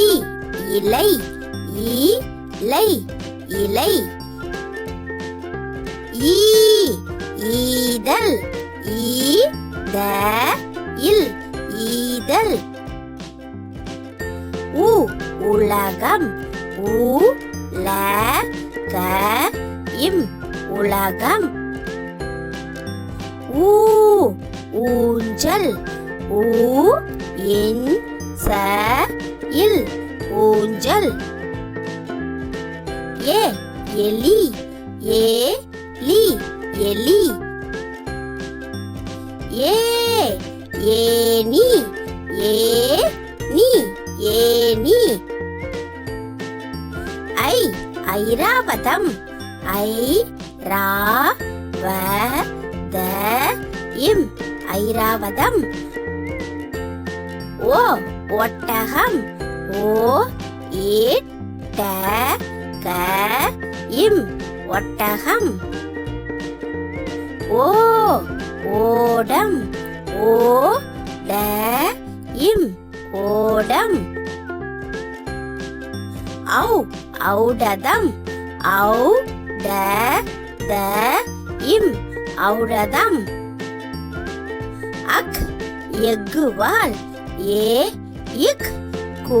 ஈ இலை இலை இலை. ஈ ஈதல் ஈத இல் ஈதல். உ உலகம் உ ல க இம் உலகம். ஊ ஊஞ்சல் ஊ இன் ச மஞ்சள். ஏ எலி. ஏ லி. எலி. ஏ ஏனி ஏ நீ. ஏனி ஐ ஐராவதம். ஐ ரா வ த இம். ஐராவதம். ஓ ஒட்டகம். ஓ ஈட் ட க இம் ஒட்டகம். ஓ ஓடம். ஓ ட இம் ஓடம். ஔ ஔடதம். ஔ ட த இம் ஔடதம். அக் எக்குவால் ஏ இக் கூ